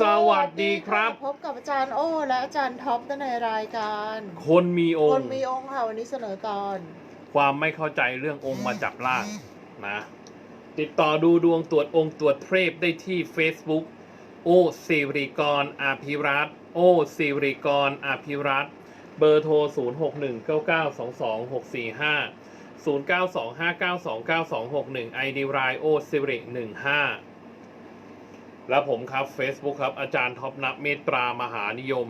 สวัสดีครับ พบกับอาจารย์โอ้และอาจารย์ท็อปในรายการ คนมีอคงนค์ มีองค์ค่ะวันนี้เสนอตอน ความไม่เข้าใจเรื่ององค์มาจับล่างนะ ติดต่อดูดวงตรวจองค์ตรวจเทพได้ที่ Facebook โอสิริกรอาภิรัตน์โอสิริกรอาภิรัตน์เบอร์โทร 0 6 1 9 9 2 2 6 4 5 0 9 2 5 9 2 9 2 6 1 ID รายโอสิริ15 แล้วผมครับ Facebook ครับ อาจารย์ท็อปนับเมตตรามหานิยม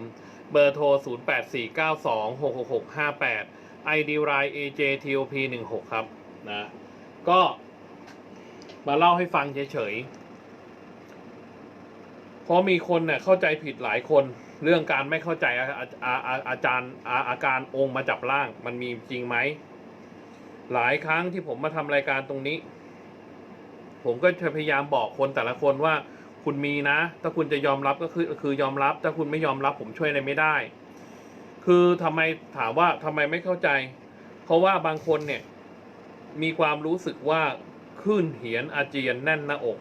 เบอร์โทร 0 8 4 9 2 6 6 6 5 8 ID ราย AJTOP 16 ครับนะก็มาเล่าให้ฟังเฉยๆ เพราะมีคนเนี่ยเข้าใจผิดหลายคนเรื่องการไม่เข้าใจอาอาอาอาจารย์อาอาการองค์มาจับร่าง มันมีจริงไหม หลายครั้งที่ผมมาทำรายการตรงนี้ ผมก็จะพยายามบอกคนแต่ละคนว่า คุณมีนะ ถ้าคุณจะยอมรับก็คือคือยอมรับ ถ้าคุณไม่ยอมรับผมช่วยอะไรไม่ได้ คือทำไมถามว่าทำไมไม่เข้าใจ เพราะว่าบางคนเนี่ย มีความรู้สึกว่าขึ้นเหียนอาเจียนแน่นหน้าอก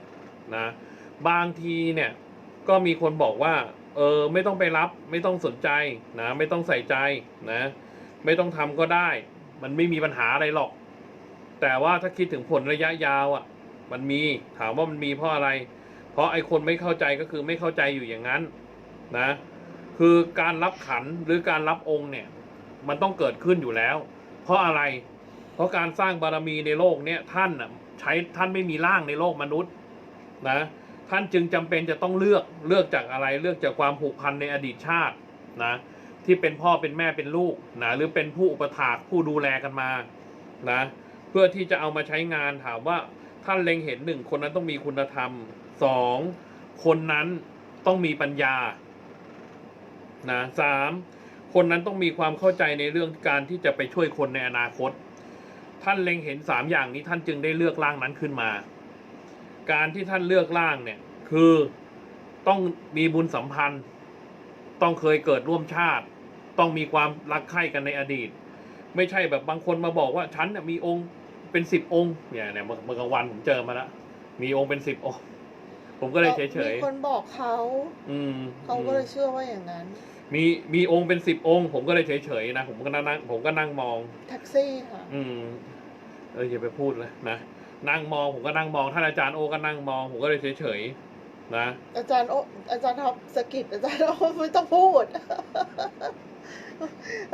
นะ บางทีเนี่ย ก็มีคนบอกว่า เออไม่ต้องไปรับ ไม่ต้องสนใจนะ ไม่ต้องใส่ใจนะ ไม่ต้องทำก็ได้ มันไม่มีปัญหาอะไรหรอก แต่ว่าถ้าคิดถึงผลระยะยาวอะ มันมีถามว่ามันมีเพราะอะไร เพราะไอ้คนไม่เข้าใจก็คือไม่เข้าใจอยู่อย่างนั้นนะ คือการรับขันหรือการรับองค์เนี่ย มันต้องเกิดขึ้นอยู่แล้ว เพราะอะไร เพราะการสร้างบารมีในโลกเนี่ยท่านน่ะใช้ท่านไม่มีร่างในโลกมนุษย์นะท่านจึงจำเป็นจะต้องเลือกเลือกจากอะไรเลือกจากความผูกพันในอดีตชาตินะที่เป็นพ่อเป็นแม่เป็นลูกนะหรือเป็นผู้อุปถากผู้ดูแลกันมานะเพื่อที่จะเอามาใช้งานถามว่าท่านเล็งเห็นหนึ่งคนนั้นต้องมีคุณธรรม สองคนนั้นต้องมีปัญญานะสามคนนั้นต้องมีความเข้าใจในเรื่องการที่จะไปช่วยคนในอนาคต ท่านเล็งเห็นสามอย่างนี้ท่านจึงได้เลือกร่างนั้นขึ้นมา การที่ท่านเลือกร่างเนี่ยคือต้องมีบุญสัมพันธ์ ต้องเคยเกิดร่วมชาติ ต้องมีความรักใคร่กันในอดีต ไม่ใช่แบบบางคนมาบอกว่าฉันน่ะมีองค์เป็นสิบองค์เนี่ยเนี่ยเมื่อกลางวันผมเจอมาล้วมีองค์เป็นสิบองค์ ผมก็เลยเฉยเฉยมีคนบอกเขาๆอืมเขาก็เลยเชื่อว่าอย่างนั้น มีมีองค์เป็นสิบองค์ ผมก็เลยเฉยเฉยๆนะผมก็นั่งผมก็นั่งมองแท็กซี่ค่ะ อืมเอออย่าไปพูดเลยนะนั่งมองผมก็นั่งมองท่านอาจารย์โอก็นั่งมอง ผมก็เลยเฉยเฉยๆนะอาจารย์โออาจารย์ท็อปสะกิดอาจารย์โอไม่ต้องพูด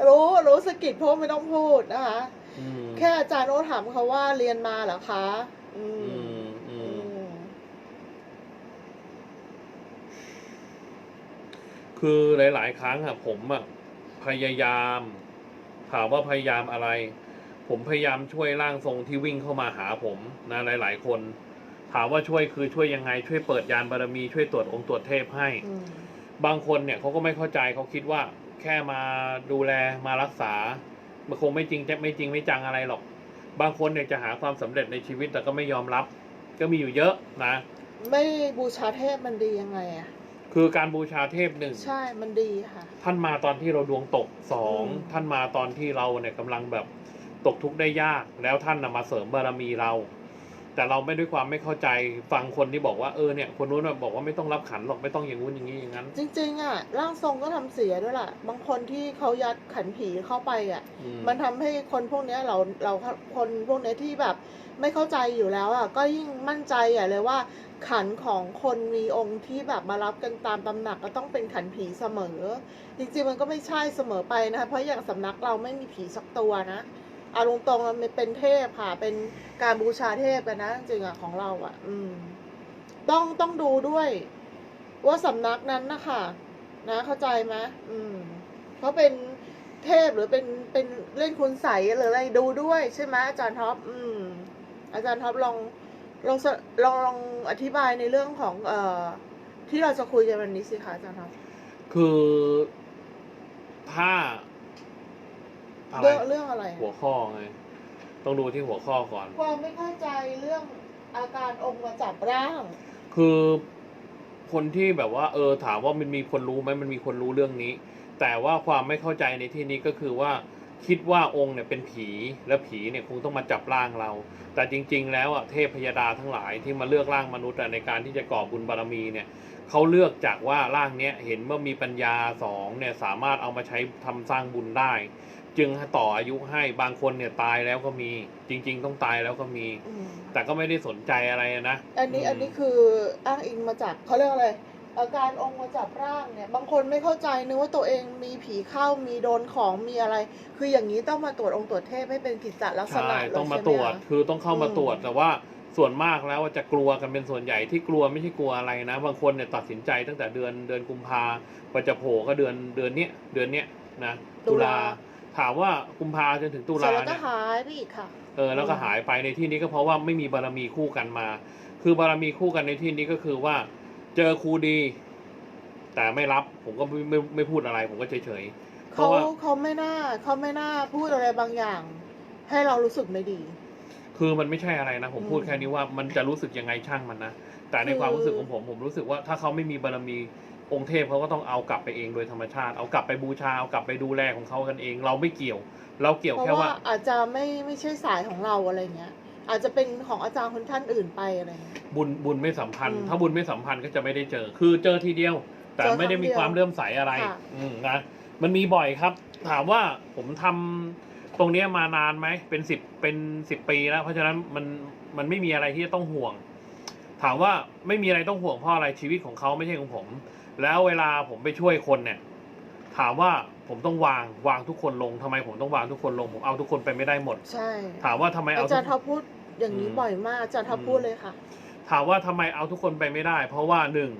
รู้รู้สะกิดเพราะไม่ต้องพูดนะคะอืมแค่อาจารย์โอถามเขาว่าเรียนมาเหรอคะ อือืมมอือืม คือหลาย ๆ ครั้งอะผมอะพยายามถามว่าพยายามอะไร ผมพยายามช่วยร่างทรงที่วิ่งเข้ามาหาผมนะหลาย ๆ คน ถามว่าช่วยคือช่วยยังไง ช่วยเปิดยานบารมีช่วยตรวจองค์ตรวจเทพให้อืมบางคนเนี่ยเขาก็ไม่เข้าใจเขาคิดว่า แค่มาดูแลมารักษา มันคงไม่จริงจะไม่จริงไม่จังอะไรหรอก บางคนเนี่ยจะหาความสำเร็จในชีวิตแต่ก็ไม่ยอมรับ ก็มีอยู่เยอะนะ ไม่บูชาเทพมันดียังไงอะ คือการบูชาเทพหนึ่ง ใช่มันดีค่ะ ท่านมาตอนที่เราดวงตกสองอืม ท่านมาตอนที่เราเนี่ยกำลังแบบตกทุกข์ได้ยาก แล้วท่านนะมาเสริมบารมีเรา แต่เราไม่ด้วยความไม่เข้าใจฟังคนที่บอกว่าเออเนี่ยคนนู้นนะบอกว่าไม่ต้องรับขันหรอกไม่ต้องอย่างงู้นอย่างนี้อย่างนั้น จริง ๆอะร่างทรงก็ทำเสียด้วยล่ะ บางคนที่เขายัดขันผีเข้าไปอะอืมันทำให้คนพวกเนี้ยเราเราคนพวกเนี้ยที่แบบไม่เข้าใจอยู่แล้วอะก็ยิ่งมั่นใจใหญ่เลยว่าขันของคนมีองค์ที่แบบมารับกันตามตำหนักก็ต้องเป็นขันผีเสมอ จริงๆมันก็ไม่ใช่เสมอไปนะคะเพราะอย่างสำนักเราไม่มีผีสักตัวนะ เอาตรงๆมันเป็นเทพค่ะเป็นการบูชาเทพกันนะจริงๆอะของเราอะ อืม ต้องต้องดูด้วย ว่าสำนักนั้นนะคะนะเข้าใจไหมอืมเขาเป็นเทพหรือเป็นเป็นเล่นคุณใสหรืออะไรดูด้วยใช่ไหมอาจารย์ท็อปอืม อาจารย์ท็อปลองลองลองลองอธิบายในเรื่องของ เอ่อ ที่เราจะคุยกันวันนี้สิคะอาจารย์ท็อปคือถ้า อะไร เรื่องเรื่องอะไรหัวข้อไง ต้องดูที่หัวข้อก่อน ความไม่เข้าใจเรื่องอาการองค์มาจับร่าง คือคนที่แบบว่า เออถามว่ามันมีคนรู้ไหมมันมีคนรู้เรื่องนี้ แต่ว่าความไม่เข้าใจในที่นี้ก็คือว่าคิดว่าองค์เนี่ยเป็นผีแล้วผีเนี่ยคงต้องมาจับร่างเรา แต่จริง ๆ แล้วอะเทพพยดาทั้งหลายที่มาเลือกร่างมนุษย์อะในการที่จะก่อบุญบารมีเนี่ยเขาเลือกจากว่าร่างเนี้ยเห็นว่ามีปัญญาสองเนี่ยสามารถเอามาใช้ทำสร้างบุญได้ จึงต่ออายุให้บางคนเนี่ยตายแล้วก็มี จริง ๆ ต้องตายแล้วก็มี อืมแต่ก็ไม่ได้สนใจอะไรนะอันนี้มอันนี้คืออ้างอิงมาจากเขาเรียกอะไรอาการองค์มาจับร่างเนี่ย บางคนไม่เข้าใจนึกว่าตัวเองมีผีเข้ามีโดนของมีอะไร คืออย่างนี้ต้องมาตรวจองค์ตรวจเทพให้เป็นกิจจลักษใช่ณะเลยต้องมาใช่ไหตรวจคะ คือต้องเข้ามาอืม ตรวจแต่ว่าส่วนมากแล้วจะกลัวกันเป็นส่วนใหญ่ที่กลัวไม่ใช่กลัวอะไรนะ บางคนเนี่ยตัดสินใจตั้งแต่เดือนเดือนกุมภาก็จะโผล่ก็เดือนเดือนเนี้ยเดือนเนี้ยนะตุลา ถามว่ากุมภาจนถึงตุเสร็ลาจแล้วก็เนี่ยหายไปอีกค่ะ เออแล้วก็หายไปในที่นี้ก็เพราะว่าไม่มีบารมีคู่กันมา คือบารมีคู่กันในที่นี้ก็คือว่า เจอครูดี แต่ไม่รับผมก็ไม่ไม่ไม่พูดอะไร ผมก็เฉยเฉยๆเพเขาราะว่าเขาไม่น่าเขาไม่น่าพูดอะไรบางอย่าง ให้เรารู้สึกไม่ดี คือมันไม่ใช่อะไรนะ ผมอืมพูดแค่นี้ว่ามันจะรู้สึกยังไงช่างมันนะแต่ในคือความรู้สึกของผมผมรู้สึกว่าถ้าเขาไม่มีบารมี องค์เทพเขาก็ต้องเอากลับไปเองโดยธรรมชาติ เอากลับไปบูชา เอากลับไปดูแลของเขากันเอง เราไม่เกี่ยว เราเกี่ยวเพราะแค่ว่าว่าอาจจะไม่ไม่ใช่สายของเราอะไรเงี้ย อาจจะเป็นของอาจารย์คนท่านอื่นไปอะไรเงี้ย บุญบุญไม่สัมพันธ์อืมถ้าบุญไม่สัมพันธ์ก็จะไม่ได้เจอ คือเจอทีเดียว แต่เจอไม่ได้มีครั้งเดียวความเลื่อมใสอะไรค่ะอืมนะ มันมีบ่อยครับ ถามว่าผมทำตรงเนี้ยมานานไหม เป็นสิบเป็นสิบปีแล้ว เพราะฉะนั้นมันมันไม่มีอะไรที่จะต้องห่วง ถามว่าไม่มีอะไรต้องห่วงเพราะอะไรชีวิตของเขาไม่ใช่ของผม แล้วเวลาผมไปช่วยคนเนี่ย ถามว่าผมต้องวางวางทุกคนลงทำไมผมต้องวางทุกคนลงผมเอาทุกคนไปไม่ได้หมด ใช่ถามว่าทำไมเอาอาจารทุย์กท็อปพูดอย่างนี้อืม บ่อยมากอาจารย์ท็อปอืมพูดเลยค่ะ ถามว่าทำไมเอาทุกคนไปไม่ได้ เพราะว่าหนึ่ง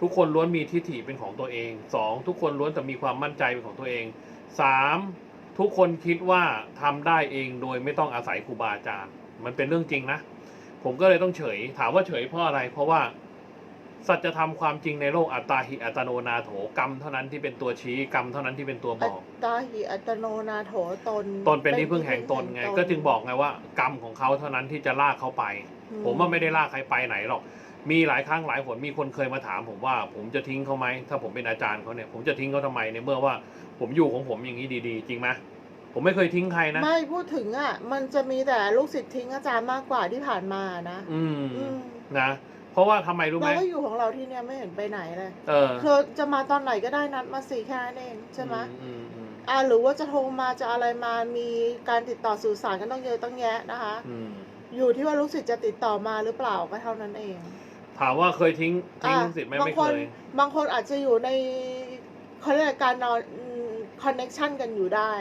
ทุกคนล้วนมีทิฏฐิเป็นของตัวเองสองทุกคนล้วนแต่มีความมั่นใจเป็นของตัวเองสามทุกคนคิดว่าทำได้เองโดยไม่ต้องอาศัยครูบาอาจารย์ มันเป็นเรื่องจริงนะ ผมก็เลยต้องเฉย ถามว่าเฉยเพราะอะไร เพราะว่า สัจธรรมความจริงในโลกอัตตาหิอัตโนนาโถกรรมเท่านั้นที่เป็นตัวชี้กรรมเท่านั้นที่เป็นตัวบอัอกตตาหิอัตโนนาโถตนตนเป็นที่พึ่งแห่งตนไง ก็จึงบอกไงว่า กรรมของเขาเท่านั้นที่จะลากเขาไป อืผมว่าไม่ได้ลากใครไปไหนหรอก มีหลายครั้งหลายหนมีคนเคยมาถาม ผมว่าผมจะทิ้งเขาไหมถ้าผมเป็นอาจารย์เขาเนี่ยผมจะทิ้งเขาทำไมในเมื่อว่า ผมอยู่ของผมอย่างนี้ดีๆ จริงไหมผมไม่เคยทิ้งใครนะไม่พูดถึงอะ มันจะมีแต่ลูกศิษย์ทิ้งอาจารย์มากกว่าที่ผ่านมานะ อืมอืม นะ เพราะว่าทำไมรู้ไหมเราก็อยู่ของเราที่เนี่ยไม่เห็นไปไหนเลยเออเธอจะมาตอนไหนก็ได้นัดมาสี่แค่นั้นเองใช่ไหมอืมอืมอ่าหรือว่าจะโทรมาจะอะไรมามีการติดต่อสื่อสารกันต้องเยอะต้องแยะนะคะ อืมอยู่ที่ว่าลูกศิษย์จะติดต่อมาหรือเปล่าก็เท่านั้นเองถามว่าเคยทิ้งทิ้งอะลูกศิษย์ไหมบางไม่คเคนย บางคนอาจจะอยู่ในเขาเรียกอะไรการนอนคอนเน็ชันกันอยู่ได้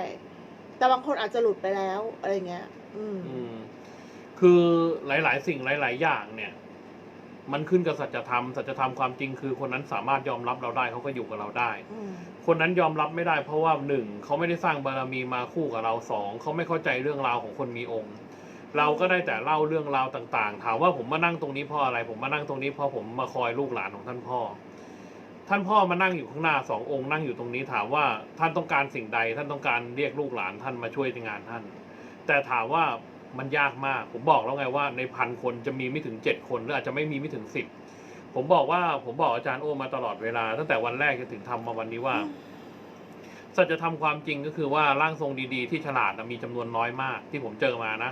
แต่บางคนอาจจะหลุดไปแล้วอะไรเงี้ย อืม อืมคือหลาย ๆ สิ่งหลาย ๆ อย่างเนี่ย มันขึ้นกับสัจธรรมสัจธรรมความจริงคือคนนั้นสามารถยอมรับเราได้เขาก็อยู่กับเราได้ อืมคนนั้นยอมรับไม่ได้เพราะว่าหนึ่งเขาไม่ได้สร้างบารมีมาคู่กับเราสองเขาไม่เข้าใจเรื่องราวของคนมีองค์ เราก็ได้แต่เล่าเรื่องราวต่าง ๆ ถามว่าผมมานั่งตรงนี้เพราะอะไร ผมมานั่งตรงนี้เพราะผมมาคอยลูกหลานของท่านพ่อ ท่านพ่อมานั่งอยู่ข้างหน้าสององค์นั่งอยู่ตรงนี้ถามว่าท่านต้องการสิ่งใด ท่านต้องการเรียกลูกหลานท่านมาช่วยในงานท่าน แต่ถามว่า มันยากมาก ผมบอกแล้วไงว่าในพันคนจะมีไม่ถึงเจ็ดคนหรืออาจจะไม่มีไม่ถึงสิบผมบอกว่าผมบอกอาจารย์โอมาตลอดเวลา ตั้งแต่วันแรกจนถึงทำมาวันนี้ว่าสัจธรรมความจริงก็คือว่าร่างทรงดีๆ ที่ฉลาดมีจำนวนน้อยมาก ที่ผมเจอมานะ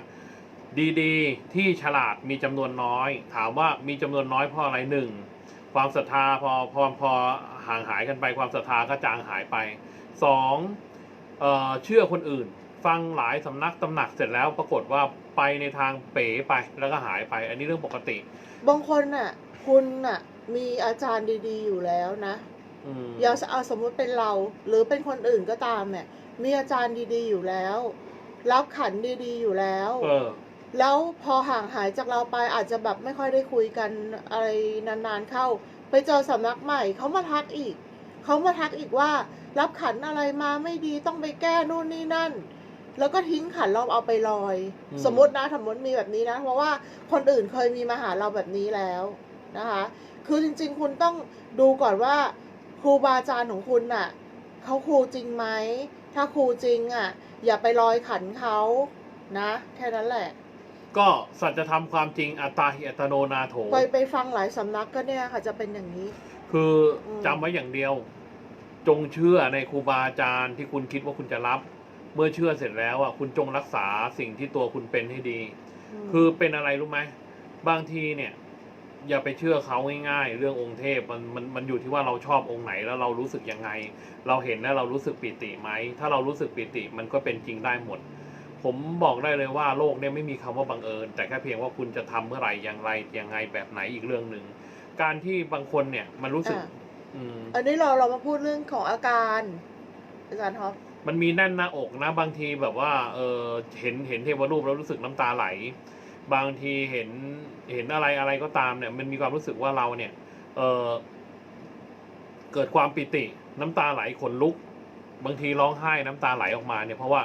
ดีๆ ที่ฉลาดมีจำนวนน้อย ถามว่ามีจำนวนน้อยเพราะอะไรหนึ่งความศรัทธาพอพอพอห่างหายกันไปความศรัทธาก็จางหายไปสองเอ่อเชื่อคนอื่น ฟังหลายสำนักตำหนักเสร็จแล้วปรากฏว่าไปในทางเป๋ไปแล้วก็หายไป อันนี้เรื่องปกติ บางคนน่ะ คุณน่ะ มีอาจารย์ดีๆอยู่แล้วนะอืมอย่าเอาสมมุติเป็นเรา หรือเป็นคนอื่นก็ตามเนี่ย มีอาจารย์ดีๆอยู่แล้ว รับขันดีๆอยู่แล้ว เออ แล้วพอห่างหายจากเราไปอาจจะแบบไม่ค่อยได้คุยกันอะไรนานๆเข้า ไปเจอสำนักใหม่เขามาทักอีกเขามาทักอีกว่า รับขันอะไรมาไม่ดีต้องไปแก้นู่นนี่นั่น แล้วก็ทิ้งขันเราเอาไปลอย อืม สมมตินะสมมติมีแบบนี้นะ เพราะว่าคนอื่นเคยมีมาหาเราแบบนี้แล้วนะคะ คือจริง ๆ คุณต้องดูก่อนว่าครูบาอาจารย์ของคุณน่ะเขาครูจริงไหม ถ้าครูจริงอะ อย่าไปลอยขันเขานะแค่นั้นแหละ ก็สัจธรรมความจริงอัตตาหิอัตโนนาโถ ไปไปฟังหลายสำนักก็เนี่ยค่ะจะเป็นอย่างนี้ คืออมจำไว้อย่างเดียว จงเชื่อในครูบาอาจารย์ที่คุณคิดว่าคุณจะรับ เมื่อเชื่อเสร็จแล้วอะคุณจงรักษาสิ่งที่ตัวคุณเป็นให้ดีมคือเป็นอะไรรู้ไหมบางทีเนี่ย อย่าไปเชื่อเขาง่ายๆ เรื่ององค์เทพมันมันมันอยู่ที่ว่าเราชอบองค์ไหนแล้วเรารู้สึกยังไง เราเห็นแล้วเรารู้สึกปิติไหมถ้าเรารู้สึกปิติมันก็เป็นจริงได้หมด ผมบอกได้เลยว่าโลกเนี่ยไม่มีคำว่าบังเอิญ แต่แค่เพียงว่าคุณจะทำเมื่อไหร่อย่างไรยังไงแบบไหนอีกเรื่องหนึ่งการที่บางคนเนี่ยมันรู้สึกอะอืมอันนี้เราเรามาพูดเรื่องของอาการอาจารย์ท็อป มันมีแน่นหน้าอกนะ บางทีแบบว่า เออเห็นเห็นเทวรูปแล้วรู้สึกน้ำตาไหล บางทีเห็นเห็นอะไรอะไรก็ตามเนี่ย มันมีความรู้สึกว่าเราเนี่ย เออเกิดความปิติ น้ำตาไหลขนลุก บางทีร้องไห้น้ำตาไหลออกมาเนี่ยเพราะว่า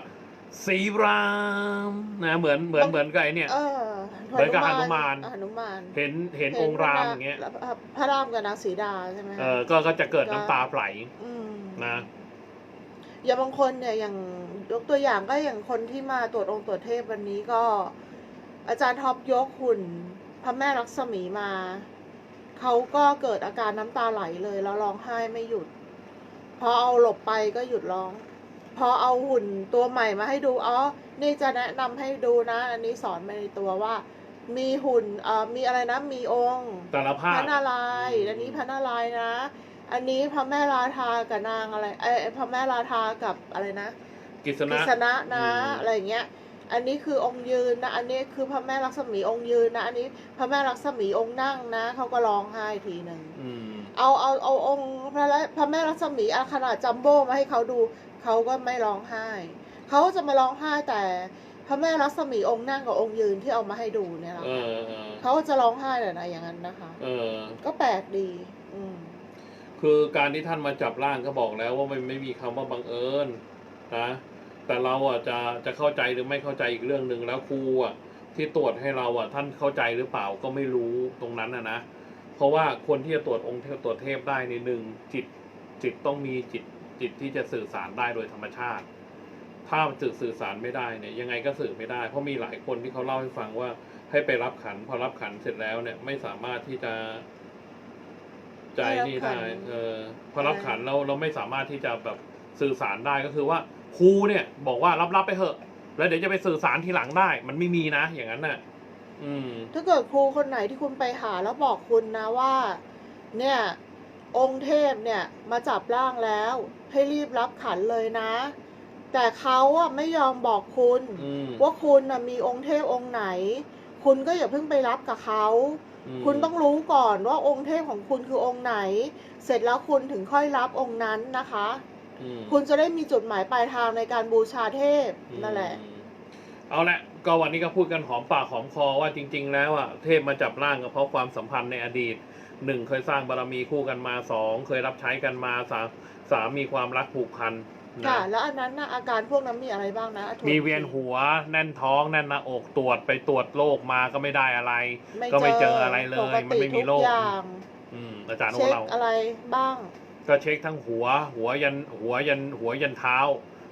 สีรามนะเหมือนเหมือนเหมือนกับไอเนี่ยเออเหมือนกับหนุมานหนุมาน เห็นเห็นองค์รามอย่างเงี้ยแล้วพระรามกับนางสีดาใช่ไหมเออก็ก็จะเกิดน้ำตาไหลมนะ อย่างบางคนเนี่ยอย่างยกตัวอย่างก็อย่างคนที่มาตรวจองค์ตรวจเทพวันนี้ก็ อาจารย์ท็อปยกหุ่นพระแม่ลักษมีมาเขาก็เกิดอาการน้ำตาไหลเลยแล้วร้องไห้ไม่หยุด พอเอาหลบไปก็หยุดร้อง พอเอาหุ่นตัวใหม่มาให้ดูอ๋อนี่จะแนะนำให้ดูนะ อันนี้สอนมาในตัวว่า มีหุ่นเอ่อมีอะไรนะมีองค์แต่ละภาพพระนารายณ์อันนี้พระนารายณ์นะ อันนี้พระแม่ราธากับนางอะไรเอ้ยพระแม่ราธากับอะไรนะกิษกฤณะษณะนะอืมอะไรอย่างเงี้ย อันนี้คือองค์ยืนนะ อันนี้คือพระแม่ลักษมีองค์ยืนนะ อันนี้พระแม่ลักษมีองค์นั่งนะเขาก็ร้องไห้ทีหนึ่งอืมเอาเอาเอาองค์พระละพระแม่ลักษมีอาขนาดจัมโบ้มาให้เขาดูเขาก็ไม่ร้องไห้เขาจะมาร้องไห้แต่พระแม่ลักษมีองค์นั่งกับองค์ยืนที่เอามาให้ดูเนี่ยแหละเอค่ะอเออเขาก็จะร้องไห้แต่นะอย่างนั้นนะคะเออก็แปลกดีอืม คือการที่ท่านมาจับร่างก็บอกแล้วว่ามันไม่มีคำว่าบังเอิญนะแต่เราอะจะจะเข้าใจหรือไม่เข้าใจอีกเรื่องหนึ่งแล้วครูอะที่ตรวจให้เราอะท่านเข้าใจหรือเปล่าก็ไม่รู้ตรงนั้นนะนะเพราะว่าคนที่จะตรวจองค์เทพตรวจเทพได้ในหนึ่งจิตจิตต้องมีจิตจิตที่จะสื่อสารได้โดยธรรมชาติ ถ้าสื่อสื่อสารไม่ได้เนี่ยยังไงก็สื่อไม่ได้ เพราะมีหลายคนที่เขาเล่าให้ฟังว่าให้ไปรับขันพอรับขันเสร็จแล้วเนี่ยไม่สามารถที่จะ ใจนี่ได้ เออพอรับขันเราเราไม่สามารถที่จะแบบสื่อสารได้ก็คือว่าครูเนี่ย บอกว่ารับรับไปเถอะ แล้วเดี๋ยวจะไปสื่อสารทีหลังได้ มันไม่มีนะ อย่างนั้นน่ะ อืม ถ้าเกิดครูคนไหนที่คุณไปหาแล้วบอกคุณนะว่า เนี่ย องค์เทพเนี่ยมาจับร่างแล้ว ให้รีบรับขันเลยนะ แต่เขาอะไม่ยอมบอกคุณอืมว่าคุณน่ะมีองค์เทพองค์ไหน คุณก็อย่าเพิ่งไปรับกับเขาม คุณต้องรู้ก่อนว่าองค์เทพของคุณคือองค์ไหน เสร็จแล้วคุณถึงค่อยรับองค์นั้นนะคะอืมคุณจะได้มีจุดหมายปลายทางในการบูชาเทพอืมนั่นแหละ เอาละก็วันนี้ก็พูดกันหอมปากหอมคอว่าจริง ๆ แล้วอะเทพมาจับร่างก็เพราะความสัมพันธ์ในอดีตหนึ่งเคยสร้างบารมีคู่กันมาสองเคยรับใช้กันมาสามสามมีความรักผูกพัน นะค่ะแล้วอันนั้นนะอาการพวกนั้นมีอะไรบ้างนะอะทมีเวียนหัวแน่นท้องแน่นหน้าอกตรวจไปตรวจโรคมาก็ไม่ได้อะไรไม่ก็ไม่เจออะไรเลยปกมันไม่มีโรค ทุกอย่างอืมอาจารย์โอเช็คเรา อะไรบ้าง ก็เช็คทั้งหัว หัวยันหัวยันหัวยันเท้า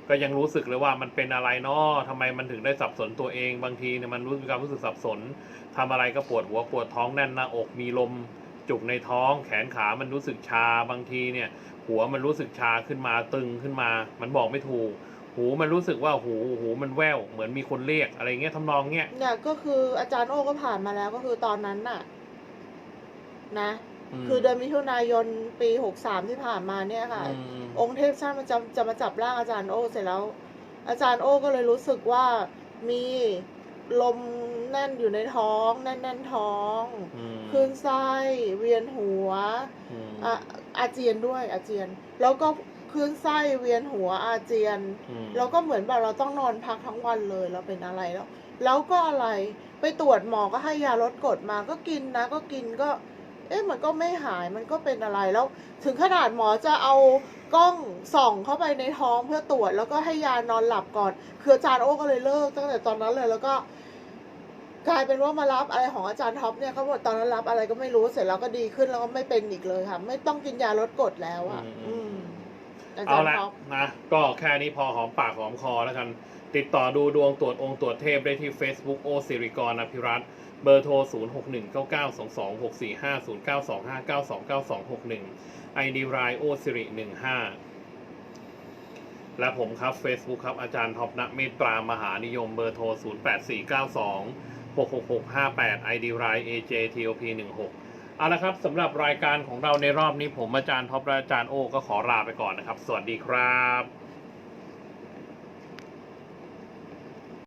ก็ยังรู้สึกเลยว่ามันเป็นอะไรเนาะทำไมมันถึงได้สับสนตัวเอง บางทีเนี่ยมันรู้มีความรู้สึกสับสนทำอะไรก็ปวดหัวปวดท้องแน่นหน้าอกมีลมจุกในท้อง แขนขามันรู้สึกชาบางทีเนี่ย หัวมันรู้สึกชาขึ้นมาตึงขึ้นมา มันบอกไม่ถูก หูมันรู้สึกว่าหูหูมันแว่วเหมือนมีคนเรียกอะไรเงี้ยทำนองเงี้ยเนี่ยก็คืออาจารย์โอ้ก็ผ่านมาแล้วก็คือตอนนั้นน่ะ นะ มคือเดือนมิถุนายนปีหกสามที่ผ่านมาเนี่ยค่ะ อืมองค์เทพชาติมันจะจะมาจับร่างอาจารย์โอ้เสร็จแล้ว อาจารย์โอ้ก็เลยรู้สึกว่ามี ลมแน่นอยู่ในท้อง แน่นแน่นๆท้องอืมคลื่นไส้เวียนหัวอืมอะอาเจียนด้วยอาเจียน แล้วก็คลื่นไส้เวียนหัวอาเจียนอืมแล้วก็เหมือนแบบเราต้องนอนพักทั้งวันเลยเราเป็นอะไรแล้ว แล้วก็อะไรไปตรวจหมอก็ให้ยาลดกรดมาก็กินนะ ก็กินก็ เอ๊ะมันก็ไม่หายมันก็เป็นอะไรแล้ว ถึงขนาดหมอจะเอากล้องส่องเข้าไปในท้องเพื่อตรวจ แล้วก็ให้ยานอนหลับก่อน คืออาจารย์โอ้ก็เลยเลิกตั้งแต่ตอนนั้นเลยแล้วก็ กลายเป็นว่ามารับอะไรของอาจารย์ท็อปเนี่ยเขาบอกตอนนั้นรับอะไรก็ไม่รู้เสร็จแล้วก็ดีขึ้นแล้วก็ไม่เป็นอีกเลยค่ะไม่ต้องกินยาลดกรดแล้วอะ อืมอาจาเอารย์ละท็อป นะ ก็แค่นี้พอหอมปากหอมคอแล้วกัน ติดต่อดูดวงตรวจองค์ตรวจเทพได้ที่ Facebook โอสิริกรอภิรัตเบอร์โทร 0 6 1 9 9 2 2 6 4 5 0 9 2 5 9 2 9 2 6 1 ID รายโอสิริ15 และผมครับ Facebook ครับ อาจารย์ท็อปณเมตตรามหานิยมเบอร์โทร 0 8 4 9 2 6 6 6 5 8 ID ราย AJTOP 16เอาละครับสำหรับรายการของเราในรอบนี้ผมอาจารย์ท็อปและอาจารย์โอก็ขอลาไปก่อนนะครับ สวัสดีครับ